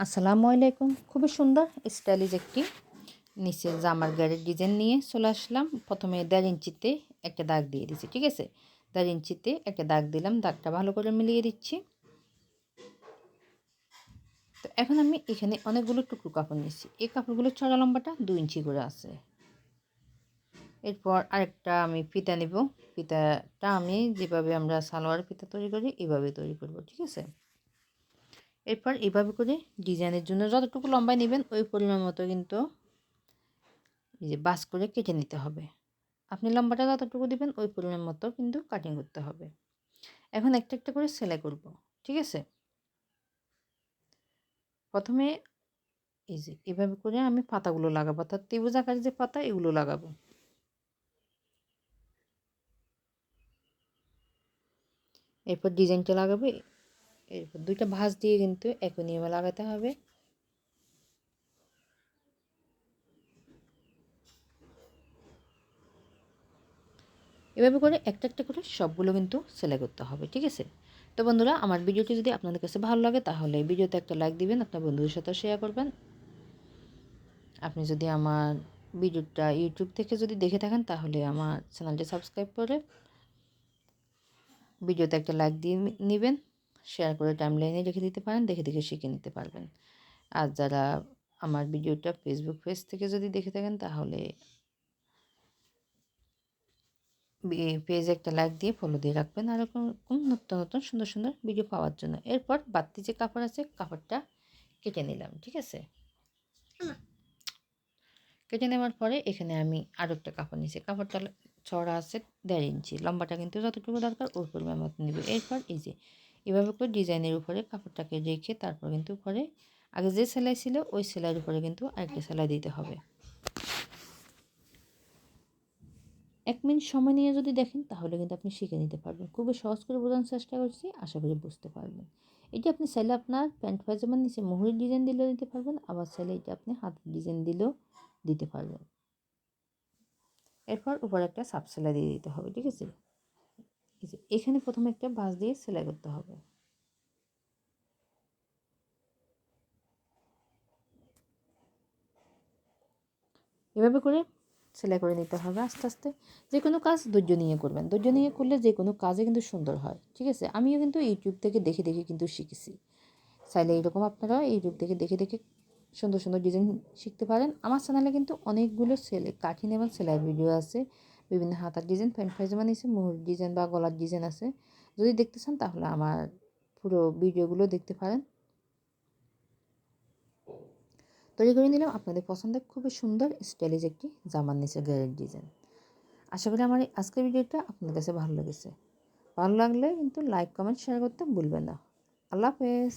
আসসালামু আলাইকুম। খুবই সুন্দর, স্টাইলিশ একটি, নিচে জামার গাড়ির ডিজাইন নিয়ে চলে আসলাম। প্রথমে দেড় ইঞ্চিতে একটা দাগ দিয়ে দিচ্ছি ঠিক আছে? দেড় ইঞ্চিতে একটা দাগ দিলাম, দাগটা ভালো করে মিলিয়ে দিচ্ছি। তো এখন আমি এখানে অনেকগুলো টুকরো কাপড় নিচ্ছি এই কাপড়গুলো চড়া লম্বাটা দু ইঞ্চি করে আছে। এরপর আরেকটা আমি ফিতা নেব। ফিতাটা আমি যেভাবে আমরা সালোয়ার ফিতা তৈরি করি, এভাবে তৈরি করব, ঠিক আছে? এরপর এভাবে করে ডিজাইনের জন্য যতটুকু লম্বায় নেবেন ওই পরিমাণ মতো কিন্তু এই যে বাস করে কেটে নিতে হবে। আপনি লম্বাটা যতটুকু দিবেন ওই পরিমাণ মতো কিন্তু কাটিং করতে হবে। এখন একটা একটা করে সেলাই করব, ঠিক আছে? প্রথমে এই যে এভাবে করে আমি পাতাগুলো লাগাবো, অর্থাৎ ত্রিভুজ আকারের যে পাতা এগুলো লাগাবো। এরপর ডিজাইনটা লাগাবে এরপর দুইটা ভাঁজ দিয়ে কিন্তু একই নিয়মে লাগাতে হবে। এভাবে করে একটা একটা করে সবগুলো কিন্তু সেলাই করতে হবে, ঠিক আছে? তো বন্ধুরা, আমার ভিডিওটি যদি আপনাদের কাছে ভালো লাগে, তাহলে ভিডিওতে একটা লাইক দিবেন, আপনার বন্ধুদের সাথে শেয়ার করবেন। আপনি যদি আমার ভিডিওটা ইউটিউব থেকে যদি দেখে থাকেন, তাহলে আমার চ্যানেলটি সাবস্ক্রাইব করে ভিডিওতে একটা লাইক দিয়ে নেবেন। শেয়ার করে টাইম লাইনে রেখে দিতে পারেন, দেখে দেখে শিখে নিতে পারবেন। আর যারা আমার ভিডিওটা ফেসবুক পেজ থেকে যদি দেখে থাকেন, তাহলে পেজে একটা লাইক দিয়ে ফলো দিয়ে রাখবেন। আর এরকম নতুন নতুন সুন্দর সুন্দর ভিডিও পাওয়ার জন্য। এরপর বাড়তি যে কাপড় আছে, কাপড়টা কেটে নিলাম, ঠিক আছে? কেটে নেওয়ার পরে এখানে আমি আরও একটা কাপড় নিয়েছি। কাপড়টা ছড়া আছে দেড় ইঞ্চি, লম্বাটা কিন্তু যতটুকু দরকার ওর পরিমাণ মতো নেবে। এরপর এই যে এভাবে করে ডিজাইনের উপরে কাপড়টাকে রেখে তারপর কিন্তু উপরে আগে যে সেলাই ছিল, ওই সেলাইয়ের উপরে কিন্তু আরেকটা সেলাই দিতে হবে। এক মিনিট সময় নিয়ে যদি দেখেন, তাহলে কিন্তু আপনি শিখে নিতে পারবেন। খুবই সহজ করে বোঝানোর চেষ্টা করছি, আশা করি বুঝতে পারবেন। এটি আপনি চাইলে আপনার প্যান্ট পায়জামার নিচে মুহুরির ডিজাইন দিলেও দিতে পারবেন, আবার চাইলে এটা আপনি হাতের ডিজাইন দিলেও দিতে পারবেন। এরপর উপরে একটা সাব সেলাই দিয়ে দিতে হবে, ঠিক আছে? এখানে প্রথমে একটা বাঁশ দিয়ে সেলাই করতে হবে। এভাবে করে সেলাই করে নিতে হবে আস্তে আস্তে। যে কোনো কাজ ধৈর্য নিয়ে করবেন। ধৈর্য নিয়ে করলে যে কোনো কাজে কিন্তু সুন্দর হয়, ঠিক আছে? আমিও কিন্তু ইউটিউব থেকে দেখে দেখে কিন্তু শিখেছি। চাইলে এইরকম আপনারা ইউটিউব থেকে দেখে দেখে সুন্দর সুন্দর ডিজাইন শিখতে পারেন। আমার চ্যানেলে কিন্তু অনেকগুলো সেলে কাঠিন এবং সেলাই ভিডিও আছে। বিভিন্ন হাতার ডিজাইন, প্যান্ট, পায়জামা নিয়েছে মুহুর ডিজাইন বা গলার ডিজাইন আছে। যদি দেখতে চান তাহলে আমার পুরো ভিডিওগুলো দেখতে পারেন। তৈরি করে নিলাম আপনাদের পছন্দের খুবই সুন্দর, স্টাইলিশ একটি জামার নিচে গায়ের ডিজাইন। আশা করি আমার আজকের ভিডিওটা আপনাদের কাছে ভালো লেগেছে। ভালো লাগলে কিন্তু লাইক, কমেন্ট শেয়ার করতে ভুলবেন না। আল্লাহ হাফেজ।